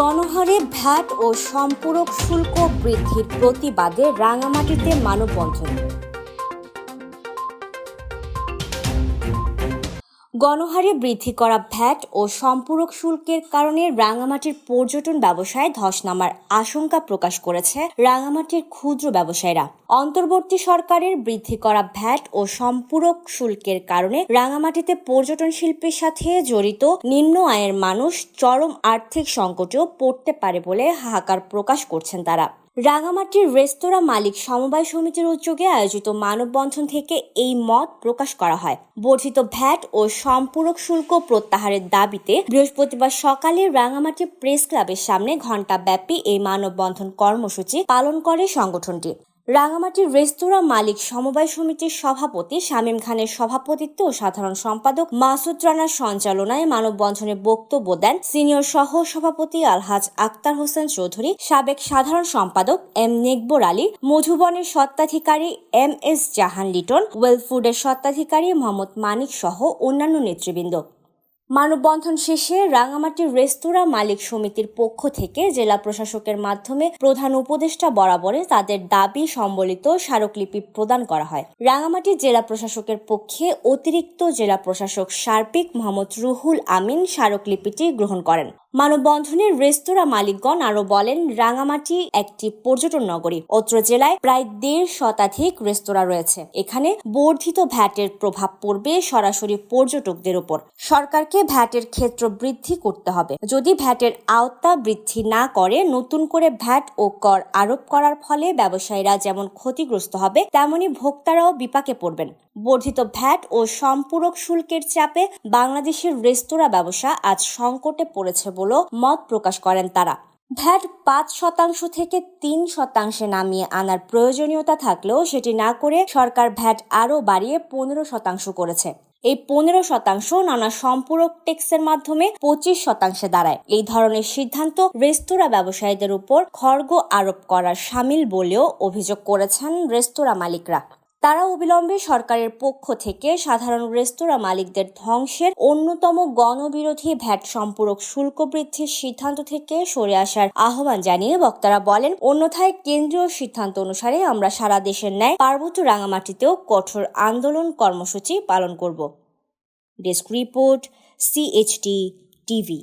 গণহারে ভ্যাট ও সম্পূরক শুল্ক বৃদ্ধির প্রতিবাদে রাঙামাটিতে মানববন্ধন। গণহারে বৃদ্ধি করা ভ্যাট ও সম্পূরক শুল্কের কারণে রাঙামাটির পর্যটন ব্যবসায় ধস নামার আশঙ্কা প্রকাশ করেছে রাঙামাটির ক্ষুদ্র ব্যবসায়ীরা। অন্তর্বর্তী সরকারের বৃদ্ধি করা ভ্যাট ও সম্পূরক শুল্কের কারণে রাঙামাটিতে পর্যটন শিল্পের সাথে জড়িত নিম্ন আয়ের মানুষ চরম আর্থিক সংকটেও পড়তে পারে বলে হাহাকার প্রকাশ করছেন তারা। রাঙামাটির রেস্তোরাঁ মালিক সমবায় সমিতির উদ্যোগে আয়োজিত মানববন্ধন থেকে এই মত প্রকাশ করা হয়। বর্ধিত ভ্যাট ও সম্পূরক শুল্ক প্রত্যাহারের দাবিতে বৃহস্পতিবার সকালে রাঙামাটি প্রেস ক্লাবের সামনে ঘণ্টাব্যাপী এই মানববন্ধন কর্মসূচি পালন করে সংগঠনটি। রাঙামাটির রেস্তোরাঁ মালিক সমবায় সমিতির সভাপতি শামীম খানের সভাপতিত্বে ও সাধারণ সম্পাদক মাসুদ রানার সঞ্চালনায় মানববন্ধনে বক্তব্য দেন সিনিয়র সহ সভাপতি আলহাজ আক্তার হোসেন চৌধুরী, সাবেক সাধারণ সম্পাদক এম নেকবর আলী, মধুবনের স্বত্বাধিকারী এম এস জাহান লিটন, ওয়েলফুডের স্বত্বাধিকারী মোহাম্মদ মানিক সহ অন্যান্য নেতৃবৃন্দ। মানববন্ধন শেষে রাঙামাটির রেস্তোরাঁ মালিক সমিতির পক্ষ থেকে জেলা প্রশাসকের মাধ্যমে প্রধান উপদেষ্টা বরাবরে তাদের দাবি সম্বলিত স্মারকলিপি প্রদান করা হয়। রাঙামাটি জেলা প্রশাসকের পক্ষে অতিরিক্ত জেলা প্রশাসক সার্পিক মোহাম্মদ রুহুল আমিন স্মারকলিপিটি গ্রহণ করেন। মানববন্ধনের রেস্তোরাঁ মালিকগণ আরও বলেন, রাঙামাটি একটি পর্যটন নগরী। অত্র জেলায় প্রায় দেড় শতাধিক রেস্তোরাঁ রয়েছে। এখানে বর্ধিত ভ্যাটের প্রভাব পড়বে সরাসরি পর্যটকদের উপর। সরকারকে ভ্যাটের ক্ষেত্র বৃদ্ধি করতে হবে। যদি ভ্যাটের আওতা বৃদ্ধি না করে নতুন করে ভ্যাট ও কর আরোপ করার ফলে ব্যবসায়ীরা যেমন ক্ষতিগ্রস্ত হবে, তেমনি ভোক্তারাও বিপাকে পড়বেন। বর্ধিত ভ্যাট ও সম্পূরক শুল্কের চাপে বাংলাদেশের রেস্তোরাঁ ব্যবসা আজ সংকটে পড়েছে বলেও মত প্রকাশ করেন তারা। ভ্যাট পাঁচ শতাংশ থেকে তিন শতাংশে নামিয়ে আনার প্রয়োজনীয়তা থাকলেও সেটি না করে সরকার ভ্যাট আরও বাড়িয়ে পনেরো শতাংশ করেছে। এই পনেরো শতাংশ নানা সম্পূরক ট্যাক্সের মাধ্যমে পঁচিশ শতাংশে দাঁড়ায়। এই ধরনের সিদ্ধান্ত রেস্তোরাঁ ব্যবসায়ীদের উপর খড়গ আরোপ করার সামিল বলেও অভিযোগ করেছেন রেস্তোরাঁ মালিকরা। তারা অবিলম্বে সরকারের পক্ষ থেকে সাধারণ রেস্তোরাঁ মালিকদের ধ্বংসের অন্যতম গণবিরোধী ভ্যাট সম্পূরক শুল্ক বৃদ্ধির সিদ্ধান্ত থেকে সরে আসার আহ্বান জানিয়ে বক্তারা বলেন, অন্যথায় কেন্দ্রীয় সিদ্ধান্ত অনুসারে আমরা সারা দেশের ন্যায় পার্বত্য রাঙামাটিতেও কঠোর আন্দোলন কর্মসূচি পালন করব। Desk report CHT TV